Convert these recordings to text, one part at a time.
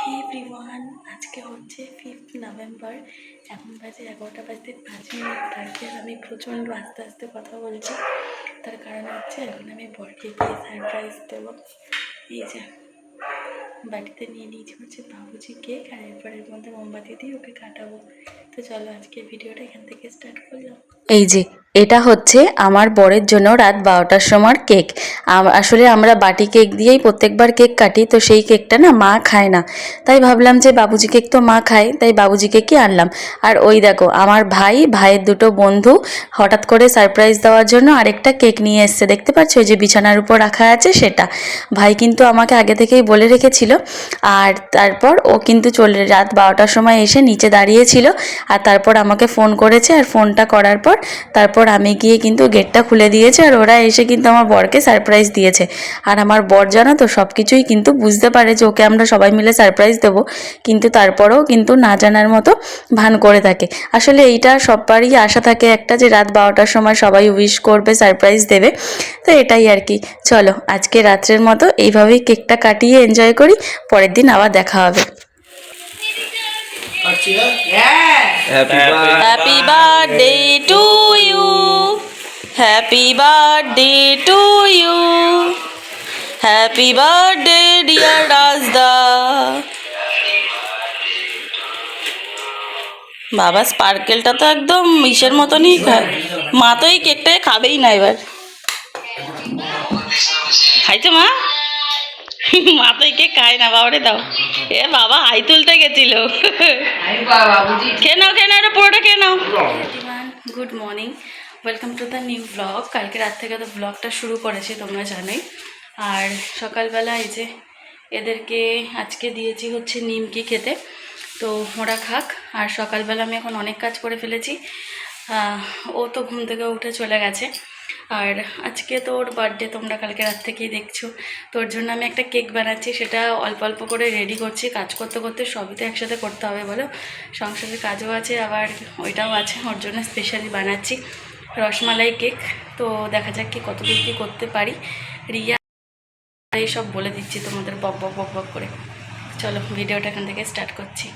হে everyone আজকে হচ্ছে fifth November এখন বাজে এগারোটা বাজতে পাঁচ মিনিট। বাজে আমি প্রচণ্ড আস্তে আস্তে কথা বলছি। তার কারণ হচ্ছে এখন আমি বরকে গিয়ে সারপ্রাইজ দেবো। এই যে বাড়িতে নিয়ে নিয়েছি হচ্ছে বাবুজি কেক আর এরপরের মধ্যে মোমবাতি দিয়ে ওকে কাটাবো। তো চলো আজকে ভিডিওটা এখান থেকে স্টার্ট করলাম। এই যে এটা হচ্ছে আমার বরের জন্য রাত বারোটার সময় কেক। আসলে আমরা বাটি কেক দিয়েই প্রত্যেকবার কেক কাটি, তো সেই কেকটা না মা খায় না। তাই ভাবলাম যে বাবুজি কেক তো মা খায়, তাই বাবুজি কেকই আনলাম। আর ওই দেখো, আমার ভাই, ভাইয়ের দুটো বন্ধু হঠাৎ করে সারপ্রাইজ দেওয়ার জন্য আরেকটা কেক নিয়ে এসছে। দেখতে পাচ্ছ ওই যে বিছানার উপর রাখা আছে সেটা। ভাই কিন্তু আমাকে আগে থেকেই বলে রেখেছিল। আর তারপর ও কিন্তু চলে, রাত বারোটার সময় এসে নিচে দাঁড়িয়েছিল। আর তারপর আমাকে ফোন করেছে, আর ফোনটা করার পর তারপর আমি গিয়ে কিন্তু গেটটা খুলে দিয়েছে আর ওরা এসে কিন্তু আমার বরকে সারপ্রাইজ দিয়েছে। আর আমার বর জানো তো সব কিছুই কিন্তু বুঝতে পারে যে ওকে আমরা সবাই মিলে সারপ্রাইজ দেবো। কিন্তু তারপরেও কিন্তু না জানার মতো ভান করে থাকে। আসলে এইটা সববারই আশা থাকে একটা যে রাত বারোটার সময় সবাই উইশ করবে সারপ্রাইজ দেবে। তো এটাই আর কি। চলো আজকে রাত্রের মতো এইভাবেই কেকটা কাটিয়ে এনজয় করি। পরের দিন আবার দেখা হবে। Happy birthday. Happy birthday to you happy birthday to you happy birthday dear Rajda বাবা স্পার্কেলটা তো একদম ইসের মতনই খায় মা তো এই কেকটাই খাবেই না এবার। খাইছো মা। মা তো এই কেক খায় না বাবারে দাও। এ বাবা হাই তুলতে গেছিল। খেয়ে নাও খেয়ে নাও পুরোটা খেয়ে নাও। Good morning welcome to the new blog কালকে রাত থেকে তো ব্লগটা শুরু করেছি, তোমরা জানোই। আর সকালবেলা এই যে এদেরকে আজকে দিয়েছি হচ্ছে নিমকি খেতে। তো ওরা খাক। আর সকালবেলা আমি এখন অনেক কাজ করে ফেলেছি। ও তো ঘুম থেকে উঠে চলে গেছে। আর আজকে তো ওর বার্থডে তোমরা কালকে রাত থেকেই দেখছ। তোর জন্য আমি একটা কেক বানাচ্ছি, সেটা অল্প অল্প করে রেডি করছি। কাজ করতে করতে সবই তো একসাথে করতে হবে বলো। সংসারের কাজও আছে, আবার ওইটাও আছে। ওর জন্য স্পেশালি বানাচ্ছি। রসমালাই কেক। তো দেখা যাক কি কতদূর কী করতে পারি। রিয়া এইসব বলে দিচ্ছি তোমাদের বক বক বক বক করে। চলো, ভিডিওটা এখান থেকে স্টার্ট করছি।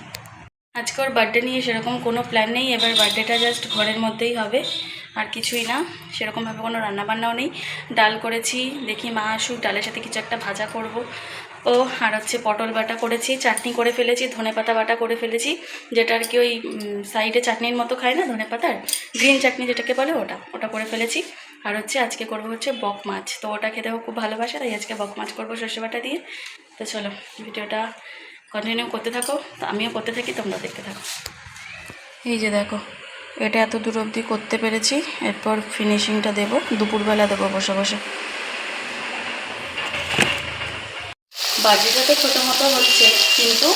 আজকে ওর বার্থডে নিয়ে সেরকম কোনো প্ল্যান নেই। এবার বার্থডেটা জাস্ট ঘরের মধ্যেই হবে। আর কিছুই না। সেরকমভাবে কোনো রান্নাবান্নাও নেই। ডাল করেছি। দেখি মা আসুক, ডালের সাথে কিছু একটা ভাজা করব। ও আর হচ্ছে পটল বাটা করেছি, চাটনি করে ফেলেছি, ধনে পাতা বাটা করে ফেলেছি, যেটা আর কি ওই সাইডে চাটনির মতো খায় না, ধনে পাতার, গ্রিন চাটনি যেটাকে বলে ওটা ওটা করে ফেলেছি। আর হচ্ছে আজকে করব হচ্ছে বক মাছ, তো ওটা খেতেও খুব ভালোবাসে, তাই আজকে বক মাছ করব সর্ষে বাটা দিয়ে। তো চলো, ভিডিওটা কন্টিনিউ করতে থাকো, তো আমিও করতে থাকি, তোমরা দেখতে থাকো। এই যে দেখো, এটা এত দূর অবধি করতে পেরেছি, এরপর ফিনিশিংটা দেবো, দুপুরবেলা দেবো বসে বসে। বাজিটা তো ছোটো মতো হচ্ছে, কিন্তু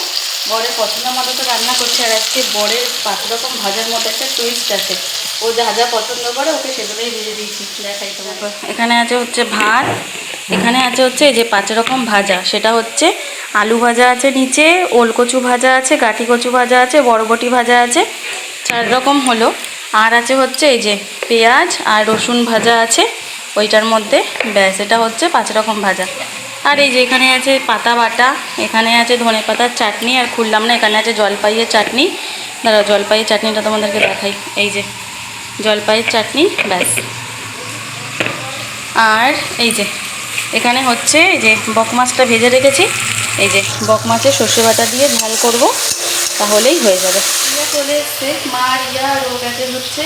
বরের পছন্দ মতো তো রান্না করছে, আর আজকে বরের পাঁচ রকম ভাজার মতো একটা টুইস্ট আছে। ও যা যা পছন্দ করে, ওকে সেগুলোই ভেজে দিয়েছি। দেখাই এখানে আছে হচ্ছে ভাত, এখানে আছে হচ্ছে যে পাঁচ রকম ভাজা, সেটা হচ্ছে আলু ভাজা আছে নিচে, ওলকচু ভাজা আছে গাঠি কচু ভাজা আছে, বরবটি ভাজা আছে, চার রকম হলো। আর আছে হচ্ছে এই যে পেঁয়াজ আর রসুন ভাজা আছে, ওইটার মধ্যে, ব্যাস, এটা হচ্ছে পাঁচ রকম ভাজা। আর এই যে এখানে আছে পাতা বাটা, এখানে আছে ধনে পাতার চাটনি আর খুললাম না, এখানে আছে জলপাইয়ের চাটনি। দাঁড়া জলপাইয়ের চাটনিটা তোমাদেরকে দেখাই। এই যে জলপাইয়ের চাটনি, ব্যাস। আর এই যে এখানে হচ্ছে এই যে বক মাছটা ভেজে রেখেছি। এই যে বক মাছের সর্ষে বাটা দিয়ে ঝাল করব, তাহলেই হয়ে যাবে। রিয়া চলে এসছে। মা রিয়া আর ও গেছে হচ্ছে।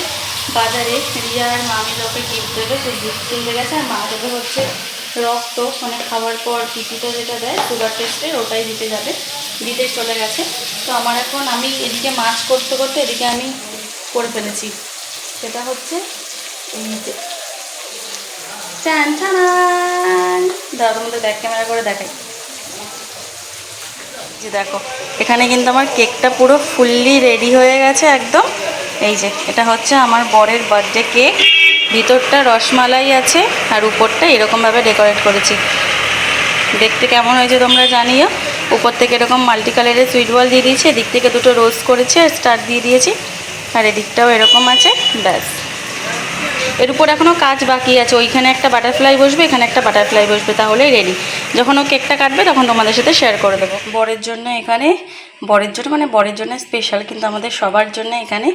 বাজারে রিয়া আর মা মিলে ওকে গিফট দেবে সেই গিফট কিনতে গেছে আর মা দেবে হচ্ছে রক্ত মানে খাওয়ার পর পিপিটা যেটা দেয় সুগার টেস্টের ওটাই দিতে যাবে। দিতে চলে গেছে। তো আমার এখন আমি এদিকে মাছ করতে করতে এদিকে আমি করে ফেলেছি। সেটা হচ্ছে তোমাদের ব্যাক ক্যামেরা করে যে দেখো, এখানে কিন্তু আমার কেকটা পুরো ফুললি রেডি হয়ে গেছে একদম। এই যে, এটা হচ্ছে আমার বরের বার্থডে কেক ভিতরটা রসমালাই আছে আর উপরটা এরকমভাবে ডেকোরেট করেছি। দেখতে কেমন হয়েছে তোমরা জানিও। উপর থেকে এরকম মাল্টি কালারের সুইট বল দিয়ে দিয়েছি, এদিক থেকে দুটো রোজ করেছি আর স্টার দিয়ে দিয়েছি, আর এদিকটাও এরকম আছে, ব্যাস। এর উপর এখনও কাজ বাকি আছে, ওইখানে একটা বাটারফ্লাই বসবে, এখানে একটা বাটারফ্লাই বসবে, তাহলেই রেডি যখন ও কেকটা কাটবে তখন তোমাদের সাথে শেয়ার করে দেবো। বরের জন্য এখানে, বরের জন্য মানে বরের জন্য স্পেশাল কিন্তু আমাদের সবার জন্য এখানে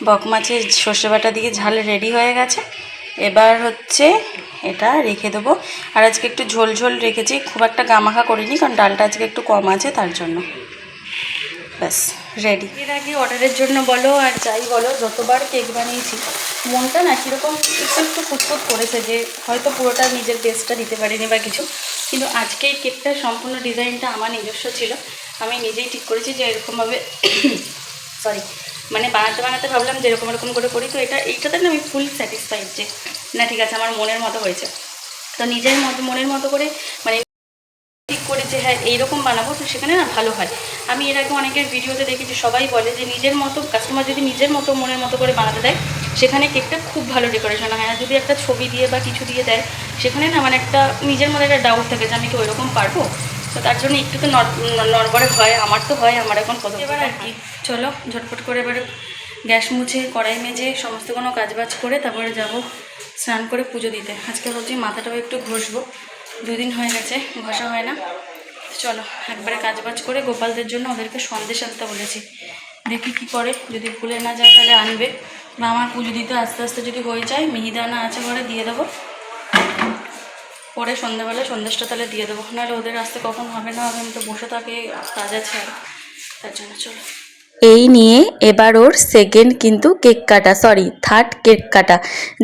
বক মাছের সর্ষে বাটা দিয়ে ঝাল রেডি হয়ে গেছে। এবার হচ্ছে এটা রেখে দেবো। আর আজকে একটু ঝোল ঝোল রেখেছি, খুব একটা গামাখা করিনি কারণ ডালটা আজকে একটু কম আছে, তার জন্য। ব্যাস, রেডি। এর আগে অর্ডারের জন্য বলো আর যাই বলো, যতবার কেক বানিয়েছি, মনটা না কীরকম একটু একটু ফুটফুট করেছে যে হয়তো পুরোটা নিজের বেস্টটা দিতে পারিনি বা কিছু। কিন্তু আজকে এই কেকটার সম্পূর্ণ ডিজাইনটা আমার নিজস্ব ছিল। আমি নিজেই ঠিক করেছি যে এরকমভাবে সরি মানে বানাতে বানাতে ভাবলাম যে এরকম এরকম করে করি তো এটা এইটাতে না আমি ফুল স্যাটিসফাইড যে না ঠিক আছে আমার মনের মতো হয়েছে। তো নিজের মতো মনের মতো করে মানে ঠিক করে যে হ্যাঁ এইরকম বানাবো। তো সেখানে না ভালো হয়। আমি এর আগে অনেকের ভিডিওতে দেখেছি সবাই বলে যে নিজের মতো কাস্টমার যদি নিজের মতো মনের মতো করে বানাতে দেয় সেখানে কেকটা খুব ভালো ডেকোরেশন হয়। আর যদি একটা ছবি দিয়ে বা কিছু দিয়ে দেয় সেখানে না মানে একটা নিজের মধ্যে একটা ডাউট থাকে যে আমি কি ওইরকম পারব? তো তার জন্য একটু তো নড়বড়ে হয় আমার তো হয় আমার এখন কত এবার আর কি। চলো, ঝটপট করে এবারে গ্যাস মুছে, কড়াই মেজে, সমস্ত কোনো কাজবাজ করে তারপরে যাব স্নান করে পুজো দিতে। আজকে ভাবছি মাথাটাও একটু ঘষবো। দুদিন হয়ে গেছে, ঘষা হয় না। চলো, একবারে কাজবাজ করে গোপালদের জন্য ওদেরকে সন্দেশ আনতে বলেছি। দেখি কি করে, যদি ভুলে না যায় তাহলে আনবে। বা আমার পুজো দিতে আস্তে আস্তে যদি হয়ে যায়, মিহিদানা আছে ঘরে, দিয়ে দেবো। পরে সন্ধ্যাবেলা সন্দেশটা তাহলে দিয়ে দেবো। নাহলে ওদের আসতে কখন হবে না হবে আমি তো বসে থাকে, কাজ আছে আর। তার জন্য চলো। এই নিয়ে এবার ওর সেকেন্ড কিন্তু কেক কাটা সরি থার্ড কেক কাটা।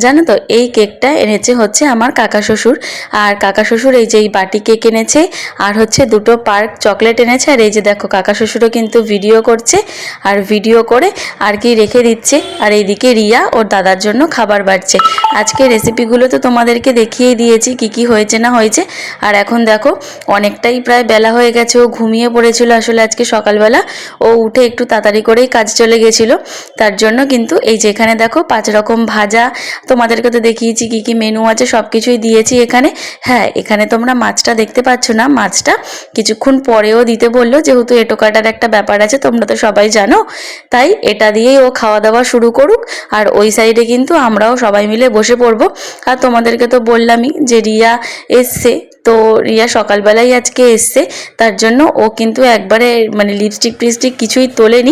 জানো তো, এই কেকটা এনেছে হচ্ছে আমার কাকা শ্বশুর। আর কাকা শ্বশুর এই যে এই বাটি কেক এনেছে, আর হচ্ছে দুটো পার্ক চকলেট এনেছে, আর এই যে দেখো, কাকা শ্বশুরও কিন্তু ভিডিও করছে, আর ভিডিও করে আর কি রেখে দিচ্ছে। আর এইদিকে রিয়া, ওর দাদার জন্য খাবার বাড়ছে। আজকে রেসিপিগুলো তো তোমাদেরকে দেখিয়ে দিয়েছি, কি কি হয়েছে না হয়েছে। আর এখন দেখো, অনেকটাই প্রায় বেলা হয়ে গেছে, ও ঘুমিয়ে পড়েছিল আসলে আজকে সকালবেলা। ও উঠে একটু তাড়াতাড়ি করেই কাজ চলে গেছিল। তার জন্য কিন্তু এই যে এখানে দেখো পাঁচ রকম ভাজা, তোমাদেরকে তো দেখিয়েছি কি কি মেনু আছে সব কিছুই দিয়েছি এখানে। হ্যাঁ এখানে তোমরা মাছটা দেখতে পাচ্ছ না, মাছটা কিছুক্ষণ পরেও দিতে বলল, যেহেতু এটো কাটার একটা ব্যাপার আছে, তোমরা তো সবাই জানো। তাই এটা দিয়েই ও খাওয়া দাওয়া শুরু করুক, আর ওই সাইডে কিন্তু আমরাও সবাই মিলে বসে পড়ব। আর তোমাদেরকে তো বললামই যে রিয়া এসছে, তো রিয়া সকালবেলাই আজকে এসছে, তার জন্য ও কিন্তু একবারে মানে লিপস্টিক টিপস্টিক কিছুই তোলেনি।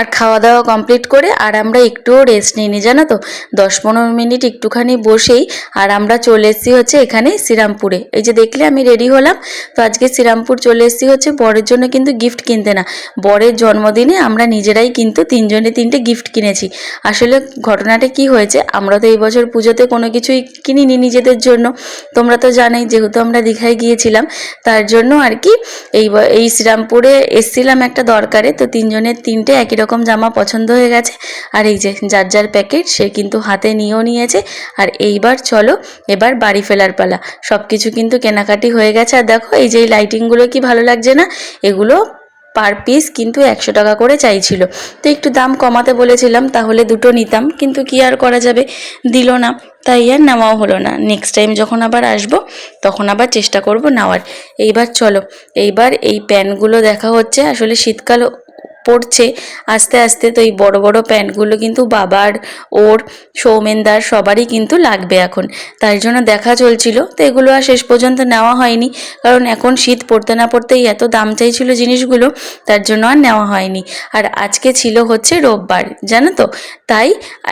আর খাওয়া দাওয়া কমপ্লিট করে আর আমরা একটুও রেস্ট নিইনি, জানো তো? দশ পনেরো মিনিট একটুখানি বসেই আর আমরা চলে এসেছি হচ্ছে এখানে শ্রীরামপুরে। এই যে দেখলে আমি রেডি হলাম। তো আজকে শ্রীরামপুর চলে এসেছি হচ্ছে বরের জন্য কিন্তু গিফট কিনতে না। বরের জন্মদিনে আমরা নিজেরাই কিন্তু তিনজনে তিনটে গিফট কিনেছি। আসলে ঘটনাটা কি হয়েছে? আমরা তো এই বছর পুজোতে কোনো কিছুই কিনিনি নিজেদের জন্য। তোমরা তো জানোই, যেহেতু আমরা দীঘায় গিয়েছিলাম, তার জন্য আর কি এই এই শ্রীরামপুরে এসছিলাম একটা দরকারে। তো তিনজনের তিনটে একই রকম জামা পছন্দ হয়ে গেছে। আর এই যে যার যার প্যাকেট সে কিন্তু হাতে নিয়েও নিয়েছে। আর এইবার চলো, এবার বাড়ি ফেলার পালা। সব কিছু কিন্তু কেনাকাটি হয়ে গেছে। আর দেখো, এই যে এই লাইটিংগুলো কি ভালো লাগছে না? এগুলো পার পিস কিন্তু একশো টাকা করে চাইছিল। তো একটু দাম কমাতে বলেছিলাম, তাহলে দুটো নিতাম। কিন্তু কি আর করা যাবে? দিল না। তাই আর নেওয়াও হলো না। নেক্সট টাইম যখন আবার আসব, তখন আবার চেষ্টা করব নেওয়ার। এইবার চলো, এইবার এই প্যান্টগুলো দেখা হচ্ছে। আসলে শীতকাল পড়ছে। আস্তে আস্তে তো এই বড় বড় প্যান্টগুলো কিন্তু বাবার, ওর সৌমেনদার সবারই কিন্তু লাগবে এখন। তাই জন্য দেখা চলছিল। তো এগুলো আর শেষ পর্যন্ত নেওয়া হয়নি। কারণ এখন শীত পড়তে না পড়তেই এত দাম চাইছিল জিনিসগুলো, তার জন্য আর নেওয়া হয়নি। আর আজকে ছিল হচ্ছে রোববার, জানো তো? তাই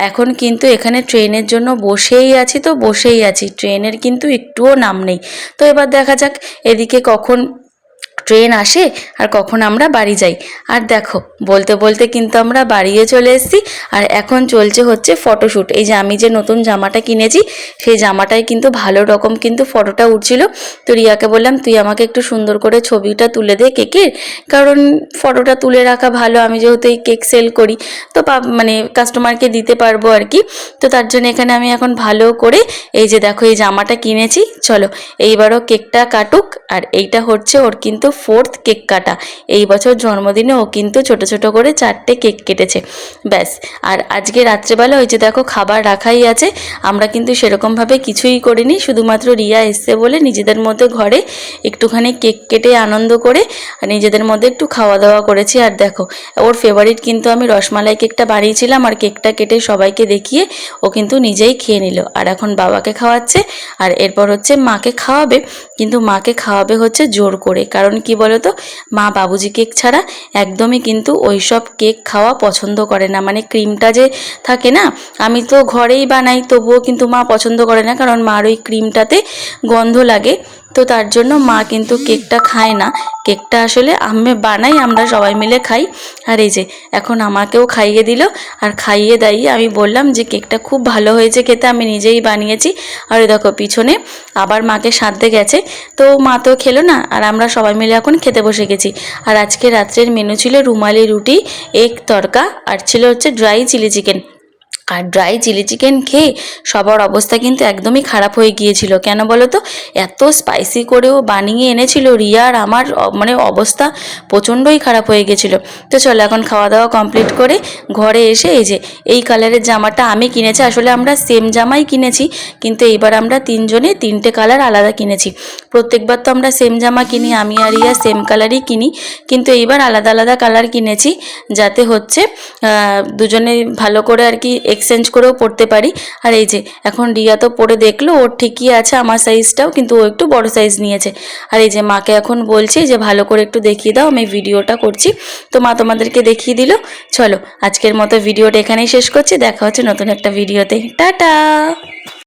এখন কিন্তু এখানে ট্রেনের জন্য বসেই আছি তো, বসেই আছি। ট্রেনের কিন্তু একটুও নাম নেই। তো এবার দেখা যাক এদিকে কখন ট্রেন আসে আর কখন আমরা বাড়ি যাই। আর দেখো, বলতে বলতে কিন্তু আমরা বাড়িয়ে চলে এসেছি আর এখন চলছে হচ্ছে ফটোশ্যুট এই যে আমি যে নতুন জামাটা কিনেছি, সেই জামাটায় কিন্তু ভালো রকম কিন্তু ফটোটা উঠছিল। তো রিয়াকে বললাম, তুই আমাকে একটু সুন্দর করে ছবিটা তুলে দে কেকের, কারণ ফটোটা তুলে রাখা ভালো। আমি যেহেতু এই কেক সেল করি, তো মানে কাস্টমারকে দিতে পারব আর কি। তো তার জন্য এখানে আমি এখন ভালো করে এই যে দেখো, এই জামাটা কিনেছি। চলো, এইবারও কেকটা কাটুক আর এইটা হচ্ছে ওর কিন্তু ফোর্থ কেক কাটা। এই বছর জন্মদিনে ও কিন্তু ছোট ছোট করে চারটে কেক কেটেছে। ব্যাস, আর আজকে রাত্রেবেলা ওই যে দেখো খাবার রাখাই আছে, আমরা কিন্তু সেরকমভাবে কিছুই করিনি, শুধুমাত্র রিয়া এসছে বলে নিজেদের মধ্যে ঘরে একটুখানি কেক কেটে আনন্দ করে আর নিজেদের মধ্যে একটু খাওয়া দাওয়া করেছি। আর দেখো, ওর ফেভারিট কিন্তু আমি রসমালাই কেকটা বানিয়েছিলাম আর কেকটা কেটে সবাইকে দেখিয়ে ও কিন্তু নিজেই খেয়ে নিল। আর এখন বাবাকে খাওয়াচ্ছে, আর এরপর হচ্ছে মাকে খাওয়াবে, কিন্তু মাকে খাওয়াবে হচ্ছে জোর করে, কারণ কি বলতো? মা বাবুজি কেক ছাড়া একদমই কিন্তু ওই সব কেক খাওয়া পছন্দ করে না। মানে ক্রিমটা যে থাকে না, আমি তো ঘরেই বানাই, তবুও কিন্তু মা পছন্দ করে না, কারণ মার ওই ক্রিমটাতে গন্ধ লাগে। তো তার জন্য মা কিন্তু কেকটা খায় না। কেকটা আসলে আমি বানাই আমরা সবাই মিলে খাই। আর এই যে, এখন আমাকেও খাইয়ে দিল। আর খাইয়ে দাইয়ে আমি বললাম যে, কেকটা খুব ভালো হয়েছে খেতে, আমি নিজেই বানিয়েছি। আর দেখো, পিছনে আবার মাকে সাধতে গেছে। তো মা তো খেলো না, আর আমরা সবাই মিলে এখন খেতে বসে গেছি। আর আজকে রাত্রের মেনু ছিল রুমালি রুটি এগ তরকা, আর ছিল হচ্ছে ড্রাই চিলি চিকেন আর ড্রাই চিলি চিকেন খেয়ে সবার অবস্থা কিন্তু একদমই খারাপ হয়ে গিয়েছিল। কেন বলো তো এত স্পাইসি করেও বানিয়ে এনেছিল রিয়ার আমার মানে অবস্থা প্রচণ্ডই খারাপ হয়ে গেছিল তো চলো এখন খাওয়া দাওয়া কমপ্লিট করে ঘরে এসে এই যে, এই কালারের জামাটা আমি কিনেছি। আসলে আমরা সেম জামাই কিনেছি, কিন্তু এইবার আমরা তিনজনে তিনটে কালার আলাদা কিনেছি। প্রত্যেকবার তো আমরা সেম জামা কিনি, আমি আর রিয়া সেম কালারই কিনি, কিন্তু এইবার আলাদা আলাদা কালার কিনেছি, যাতে হচ্ছে দুজনে ভালো করে আর কি এক্সচেঞ্জ করেও পড়তে পারি। আর এই যে, এখন রিয়া তো পরে দেখল, ওর ঠিকই আছে আমার সাইজটাও কিন্তু ও একটু বড় সাইজ নিয়েছে। আর এই যে, মাকে এখন বলছি যে, ভালো করে একটু দেখিয়ে দাও, আমি ভিডিওটা করছি। তো মা তোমাদেরকে দেখিয়ে দিল। চলো, আজকের মতো ভিডিওটা এখানেই শেষ করছি। দেখা হচ্ছে নতুন একটা ভিডিওতে। টাটা!